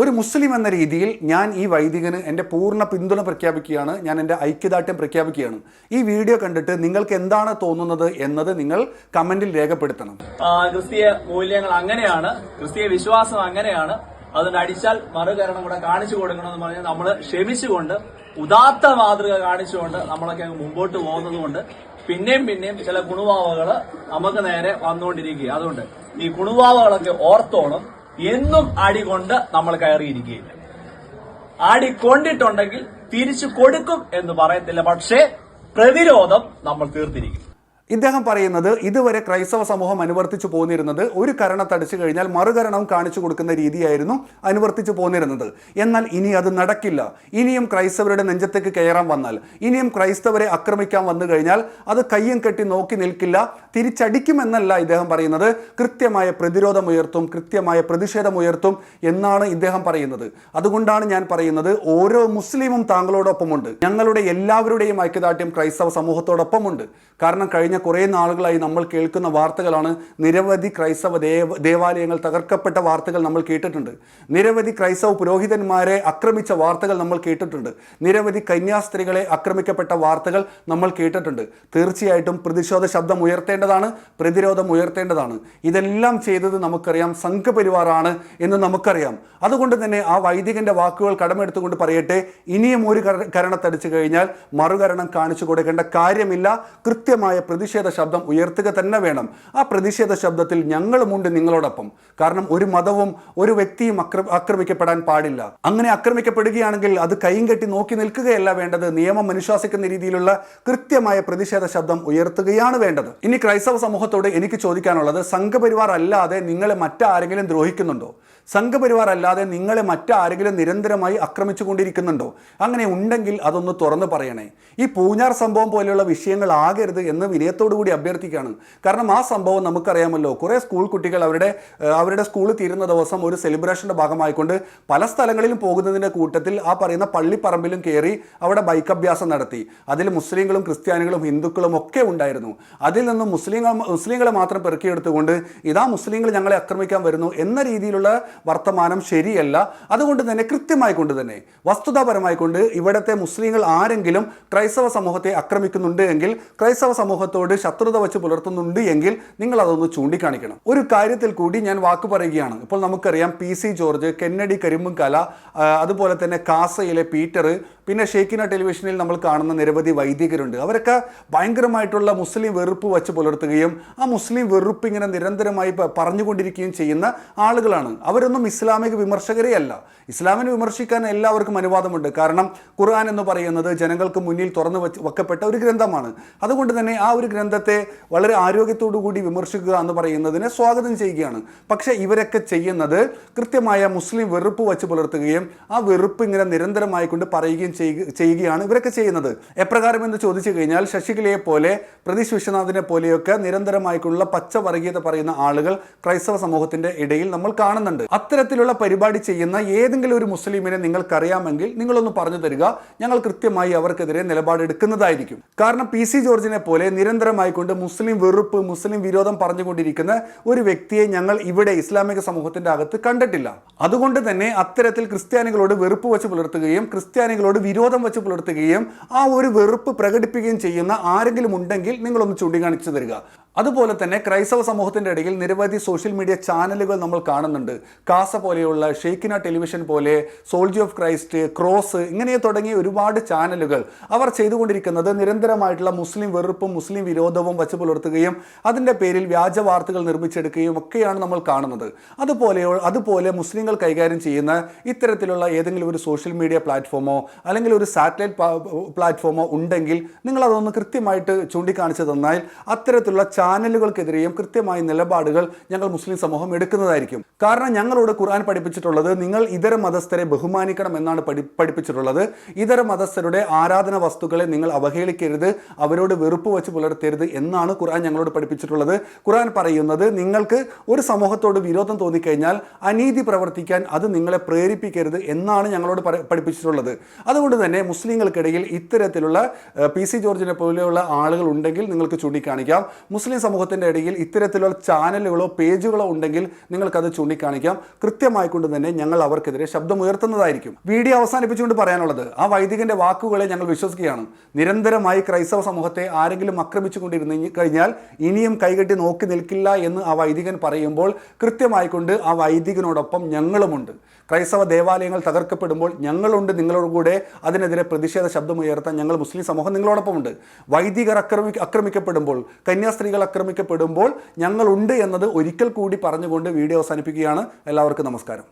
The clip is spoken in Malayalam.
ഒരു മുസ്ലിം എന്ന രീതിയിൽ ഞാൻ ഈ വൈദികന് എന്റെ പൂർണ പിന്തുണ പ്രഖ്യാപിക്കുകയാണ്. ഞാൻ എന്റെ ഐക്യദാർഢ്യം പ്രഖ്യാപിക്കുകയാണ്. ഈ വീഡിയോ കണ്ടിട്ട് നിങ്ങൾക്ക് എന്താണ് തോന്നുന്നത് എന്നത് നിങ്ങൾ കമന്റിൽ രേഖപ്പെടുത്തണം. ക്രിസ്തീയ മൂല്യങ്ങൾ അങ്ങനെയാണ്. ക്രിസ്തീയ വിശ്വാസം അങ്ങനെയാണ്. അതുകൊണ്ട് അടിച്ചാൽ മറുകരണം കൂടെ കാണിച്ചു കൊടുക്കണമെന്ന് പറഞ്ഞാൽ നമ്മൾ ക്ഷമിച്ചുകൊണ്ട് ഉദാത്ത മാതൃക കാണിച്ചുകൊണ്ട് നമ്മളൊക്കെ അങ്ങ് മുമ്പോട്ട് പോകുന്നത് കൊണ്ട് പിന്നെയും പിന്നെയും ചില ഗുണവാവകൾ നമുക്ക് നേരെ വന്നുകൊണ്ടിരിക്കുക അതുകൊണ്ട് ഈ കുണുവാവകളൊക്കെ ഓർത്തോണം. എന്നും അടി കൊണ്ട് നമ്മൾ കയറിയിരിക്കുകയില്ല. അടി കൊണ്ടിട്ടുണ്ടെങ്കിൽ തിരിച്ചു കൊടുക്കും എന്ന് പറയത്തില്ല. പക്ഷേ പ്രതിരോധം നമ്മൾ തീർത്തിരിക്കും. ഇദ്ദേഹം പറയുന്നത് ഇതുവരെ ക്രൈസ്തവ സമൂഹം അനുവർത്തിച്ചു പോന്നിരുന്നത് ഒരു കരണ തടിച്ചു കഴിഞ്ഞാൽ മറുകരണം കാണിച്ചു കൊടുക്കുന്ന രീതിയായിരുന്നു അനുവർത്തിച്ചു പോന്നിരുന്നത്. എന്നാൽ ഇനി അത് നടക്കില്ല. ഇനിയും ക്രൈസ്തവരുടെ നെഞ്ചത്തേക്ക് കയറാൻ വന്നാൽ ഇനിയും ക്രൈസ്തവരെ ആക്രമിക്കാൻ വന്നു കഴിഞ്ഞാൽ അത് കയ്യും കെട്ടി നോക്കി നിൽക്കില്ല തിരിച്ചടിക്കുമെന്നല്ല ഇദ്ദേഹം പറയുന്നത്. കൃത്യമായ പ്രതിരോധം ഉയർത്തും കൃത്യമായ പ്രതിഷേധം ഉയർത്തും എന്നാണ് ഇദ്ദേഹം പറയുന്നത്. അതുകൊണ്ടാണ് ഞാൻ പറയുന്നത് ഓരോ മുസ്ലിമും താങ്കളോടൊപ്പമുണ്ട്. ഞങ്ങളുടെ എല്ലാവരുടെയും ഐക്യദാർഢ്യം ക്രൈസ്തവ സമൂഹത്തോടൊപ്പമുണ്ട്. കാരണം കഴിഞ്ഞ കുറേ നാളുകളായി നമ്മൾ കേൾക്കുന്ന വാർത്തകളാണ്. നിരവധി ക്രൈസ്തവ ദേവ ദേവാലയങ്ങൾ തകർക്കപ്പെട്ട വാർത്തകൾ നമ്മൾ കേട്ടിട്ടുണ്ട്. നിരവധി ക്രൈസ്തവ പുരോഹിതന്മാരെ ആക്രമിച്ച വാർത്തകൾ നമ്മൾ കേട്ടിട്ടുണ്ട്. നിരവധി കന്യാസ്ത്രീകളെ ആക്രമിക്കപ്പെട്ട വാർത്തകൾ നമ്മൾ കേട്ടിട്ടുണ്ട്. തീർച്ചയായിട്ടും പ്രതിഷേധ ശബ്ദം ഉയർത്തേണ്ടതാണ് പ്രതിരോധം ഉയർത്തേണ്ടതാണ്. ഇതെല്ലാം ചെയ്തത് നമുക്കറിയാം സംഘപരിവാറാണ് എന്ന് നമുക്കറിയാം. അതുകൊണ്ട് തന്നെ ആ വൈദികന്റെ വാക്കുകൾ കടമെടുത്തുകൊണ്ട് പറയട്ടെ ഇനിയും ഒരു കരണത്തടിച്ചു കഴിഞ്ഞാൽ മറുകരണം കാണിച്ചു കൊടുക്കേണ്ട കാര്യമില്ല. കൃത്യമായ പ്രതിഷേധ ശബ്ദം ഉയർത്തുക തന്നെ വേണം. ആ പ്രതിഷേധ ശബ്ദത്തിൽ ഞങ്ങളുമുണ്ട് നിങ്ങളോടൊപ്പം. കാരണം ഒരു മതവും ഒരു വ്യക്തിയും അക്ര ആക്രമിക്കപ്പെടാൻ പാടില്ല. അങ്ങനെ ആക്രമിക്കപ്പെടുകയാണെങ്കിൽ അത് കൈയും കെട്ടി നോക്കി നിൽക്കുകയല്ല വേണ്ടത്. നിയമം അനുശാസിക്കുന്ന രീതിയിലുള്ള കൃത്യമായ പ്രതിഷേധ ശബ്ദം ഉയർത്തുകയാണ് വേണ്ടത്. ഇനി ക്രൈസ്തവ സമൂഹത്തോട് എനിക്ക് ചോദിക്കാനുള്ളത് സംഘപരിവാർ അല്ലാതെ നിങ്ങളെ മറ്റാരെങ്കിലും ദ്രോഹിക്കുന്നുണ്ടോ? സംഘപരിവാർ അല്ലാതെ നിങ്ങളെ മറ്റാരെങ്കിലും നിരന്തരമായി ആക്രമിച്ചു കൊണ്ടിരിക്കുന്നുണ്ടോ അങ്ങനെ ഉണ്ടെങ്കിൽ അതൊന്ന് തുറന്നു പറയണേ. ഈ പൂഞ്ഞാർ സംഭവം പോലെയുള്ള വിഷയങ്ങൾ ആകരുത് എന്ന് വിനയത്തോടു കൂടി അഭ്യർത്ഥിക്കുകയാണ്. കാരണം ആ സംഭവം നമുക്കറിയാമല്ലോ. കുറേ സ്കൂൾ കുട്ടികൾ അവരുടെ അവരുടെ സ്കൂൾ തീരുന്ന ദിവസം ഒരു സെലിബ്രേഷന്റെ ഭാഗമായിക്കൊണ്ട് പല സ്ഥലങ്ങളിലും പോകുന്നതിന്റെ കൂട്ടത്തിൽ ആ പറയുന്ന പള്ളിപ്പറമ്പിലും കയറി അവിടെ ബൈക്ക് അഭ്യാസം നടത്തി. അതിൽ മുസ്ലിങ്ങളും ക്രിസ്ത്യാനികളും ഹിന്ദുക്കളും ഒക്കെ ഉണ്ടായിരുന്നു. അതിൽ നിന്നും മുസ്ലിങ്ങൾ മുസ്ലിങ്ങളെ മാത്രം പെറുക്കിയെടുത്തുകൊണ്ട് ഇതാ മുസ്ലിങ്ങൾ ഞങ്ങളെ ആക്രമിക്കാൻ വരുന്നു എന്ന രീതിയിലുള്ള വർത്തമാനം ശരിയല്ല. അതുകൊണ്ട് തന്നെ കൃത്യമായി കൊണ്ട് തന്നെ വസ്തുതാപരമായി കൊണ്ട് ഇവിടുത്തെ മുസ്ലിങ്ങൾ ആരെങ്കിലും ക്രൈസ്തവ സമൂഹത്തെ ആക്രമിക്കുന്നുണ്ട് എങ്കിൽ ക്രൈസ്തവ സമൂഹത്തോട് ശത്രുത വെച്ച് പുലർത്തുന്നുണ്ട് എങ്കിൽ നിങ്ങൾ അതൊന്ന് ചൂണ്ടിക്കാണിക്കണം. ഒരു കാര്യത്തിൽ കൂടി ഞാൻ വാക്ക് പറയുകയാണ്. ഇപ്പോൾ നമുക്കറിയാം പി സി ജോർജ് കെന്നഡി കരിമ്പുംകല കല അതുപോലെ തന്നെ കാസയിലെ പീറ്റർ പിന്നെ ഷെയ്ക്കിന ടെലിവിഷനിൽ നമ്മൾ കാണുന്ന നിരവധി വൈദികരുണ്ട്. അവരൊക്കെ ഭയങ്കരമായിട്ടുള്ള മുസ്ലിം വെറുപ്പ് വച്ച് പുലർത്തുകയും ആ മുസ്ലിം വെറുപ്പ് ഇങ്ങനെ നിരന്തരമായി പറഞ്ഞുകൊണ്ടിരിക്കുകയും ചെയ്യുന്ന ആളുകളാണ്. അവരൊന്നും ഇസ്ലാമിക വിമർശകരേ അല്ല ഇസ്ലാമിനെ വിമർശിക്കാൻ എല്ലാവർക്കും അനുവാദമുണ്ട്. കാരണം ഖുർആൻ എന്ന് പറയുന്നത് ജനങ്ങൾക്ക് മുന്നിൽ തുറന്നു വച്ച് വെക്കപ്പെട്ട ഒരു ഗ്രന്ഥമാണ്. അതുകൊണ്ട് തന്നെ ആ ഒരു ഗ്രന്ഥത്തെ വളരെ ആരോഗ്യത്തോടു കൂടി വിമർശിക്കുക എന്ന് പറയുന്നതിനെ സ്വാഗതം ചെയ്യുകയാണ്. പക്ഷേ ഇവരൊക്കെ ചെയ്യുന്നത് കൃത്യമായ മുസ്ലിം വെറുപ്പ് വച്ച് പുലർത്തുകയും ആ വെറുപ്പ് ഇങ്ങനെ നിരന്തരമായി കൊണ്ട് പറയുകയും ചെയ്യുകയാണ് ഇവരൊക്കെ ചെയ്യുന്നത്. എപ്രകാരം എന്ന് ചോദിച്ചു കഴിഞ്ഞാൽ ശശികലയെ പോലെ പ്രതീഷ് വിശ്വനാഥിനെ പോലെയൊക്കെ നിരന്തരമായിട്ടുള്ള പച്ച വർഗീയത പറയുന്ന ആളുകൾ ക്രൈസ്തവ സമൂഹത്തിന്റെ ഇടയിൽ നമ്മൾ കാണുന്നുണ്ട്. അത്തരത്തിലുള്ള പരിപാടി ചെയ്യുന്ന ഏതെങ്കിലും ഒരു മുസ്ലിമിനെ നിങ്ങൾക്കറിയാമെങ്കിൽ നിങ്ങളൊന്ന് പറഞ്ഞു തരിക. ഞങ്ങൾ കൃത്യമായി അവർക്കെതിരെ നിലപാടെടുക്കുന്നതായിരിക്കും. കാരണം പി സി ജോർജിനെ പോലെ നിരന്തരമായി കൊണ്ട് മുസ്ലിം വെറുപ്പ് മുസ്ലിം വിരോധം പറഞ്ഞുകൊണ്ടിരിക്കുന്ന ഒരു വ്യക്തിയെ ഞങ്ങൾ ഇവിടെ ഇസ്ലാമിക സമൂഹത്തിന്റെ അകത്ത് കണ്ടിട്ടില്ല. അതുകൊണ്ട് തന്നെ അത്തരത്തിൽ ക്രിസ്ത്യാനികളോട് വെറുപ്പ് വെച്ച് പുലർത്തുകയും ക്രിസ്ത്യാനികളോട് വിരോധം വെച്ച് പുലർത്തുകയും ആ ഒരു വെറുപ്പ് പ്രകടിപ്പിക്കുകയും ചെയ്യുന്ന ആരെങ്കിലും ഉണ്ടെങ്കിൽ നിങ്ങളൊന്ന് ചൂണ്ടിക്കാണിച്ചു തരിക. അതുപോലെ തന്നെ ക്രൈസ്തവ സമൂഹത്തിന്റെ ഇടയിൽ നിരവധി സോഷ്യൽ മീഡിയ ചാനലുകൾ നമ്മൾ കാണുന്നുണ്ട്. കാസ പോലെയുള്ള ഷെയ്ക്കിന ടെലിവിഷൻ പോലെ സോൾജി ഓഫ് ക്രൈസ്റ്റ് ക്രോസ് ഇങ്ങനെ തുടങ്ങിയ ഒരുപാട് ചാനലുകൾ അവർ ചെയ്തുകൊണ്ടിരിക്കുന്നത് നിരന്തരമായിട്ടുള്ള മുസ്ലിം വെറുപ്പും മുസ്ലിം വിരോധവും വച്ച് പുലർത്തുകയും അതിന്റെ പേരിൽ വ്യാജ വാർത്തകൾ നിർമ്മിച്ചെടുക്കുകയും ഒക്കെയാണ് നമ്മൾ കാണുന്നത്. അതുപോലെ അതുപോലെ മുസ്ലിങ്ങൾ കൈകാര്യം ചെയ്യുന്ന ഇത്തരത്തിലുള്ള ഏതെങ്കിലും ഒരു സോഷ്യൽ മീഡിയ പ്ലാറ്റ്ഫോമോ അല്ലെങ്കിൽ ഒരു സാറ്റലൈറ്റ് പ്ലാറ്റ്ഫോമോ ഉണ്ടെങ്കിൽ നിങ്ങൾ അതൊന്ന് കൃത്യമായിട്ട് ചൂണ്ടിക്കാണിച്ചു തന്നാൽ അത്തരത്തിലുള്ള ചാനലുകൾക്കെതിരെയും കൃത്യമായ നിലപാടുകൾ ഞങ്ങൾ മുസ്ലിം സമൂഹം എടുക്കുന്നതായിരിക്കും. കാരണം ഞങ്ങളോട് ഖുർആൻ പഠിപ്പിച്ചിട്ടുള്ളത് നിങ്ങൾ ഇതര മതസ്ഥരെ ബഹുമാനിക്കണം എന്നാണ് പഠി പഠിപ്പിച്ചിട്ടുള്ളത്. ഇതര മതസ്ഥരുടെ ആരാധന വസ്തുക്കളെ നിങ്ങൾ അവഹേളിക്കരുത് അവരോട് വെറുപ്പ് വെച്ച് പുലർത്തരുത് എന്നാണ് ഖുർആൻ ഞങ്ങളോട് പഠിപ്പിച്ചിട്ടുള്ളത്. ഖുർആൻ പറയുന്നത് നിങ്ങൾക്ക് ഒരു സമൂഹത്തോട് വിരോധം തോന്നിക്കഴിഞ്ഞാൽ അനീതി പ്രവർത്തിക്കാൻ അത് നിങ്ങളെ പ്രേരിപ്പിക്കരുത് എന്നാണ് ഞങ്ങളോട് പഠിപ്പിച്ചിട്ടുള്ളത്. അതുകൊണ്ട് തന്നെ മുസ്ലിങ്ങൾക്കിടയിൽ ഇത്തരത്തിലുള്ള പി സി ജോർജിനെ പോലെയുള്ള ആളുകൾ ഉണ്ടെങ്കിൽ നിങ്ങൾക്ക് ചൂണ്ടിക്കാണിക്കാം. മുസ്ലിം സമൂഹത്തിന്റെ ഇടയിൽ ഇത്തരത്തിലുള്ള ചാനലുകളോ പേജുകളോ ഉണ്ടെങ്കിൽ നിങ്ങൾക്കത് ചൂണ്ടിക്കാണിക്കാം കൃത്യമായിക്കൊണ്ട് തന്നെ ഞങ്ങൾ അവർക്കെതിരെ ശബ്ദമുയർത്തുന്നതായിരിക്കും. വീഡിയോ അവസാനിപ്പിച്ചുകൊണ്ട് പറയാനുള്ളത് ആ വൈദികന്റെ വാക്കുകളെ ഞങ്ങൾ വിശ്വസിക്കുകയാണ്. നിരന്തരമായി ക്രൈസ്തവ സമൂഹത്തെ ആരെങ്കിലും ആക്രമിച്ചുകൊണ്ടിരുന്നു കഴിഞ്ഞാൽ ഇനിയും കൈകെട്ടി നോക്കി നിൽക്കില്ല എന്ന് ആ വൈദികൻ പറയുമ്പോൾ കൃത്യമായിക്കൊണ്ട് ആ വൈദികനോടൊപ്പം ഞങ്ങളുമുണ്ട്. ക്രൈസ്തവ ദേവാലയങ്ങൾ തകർക്കപ്പെടുമ്പോൾ ഞങ്ങളുണ്ട് നിങ്ങളോട് കൂടെ അതിനെതിരെ പ്രതിഷേധ ശബ്ദമുയർത്താൻ ഞങ്ങൾ മുസ്ലിം സമൂഹം നിങ്ങളോടൊപ്പമുണ്ട്. വൈദികർ അക്രമി ആക്രമിക്കപ്പെടുമ്പോൾ കന്യാസ്ത്രീകൾ ആക്രമിക്കപ്പെടുമ്പോൾ ഞങ്ങളുണ്ട് എന്നത് ഒരിക്കൽ കൂടി പറഞ്ഞുകൊണ്ട് വീഡിയോ അവസാനിപ്പിക്കുകയാണ് എല്ലാവർക്കും നമസ്കാരം.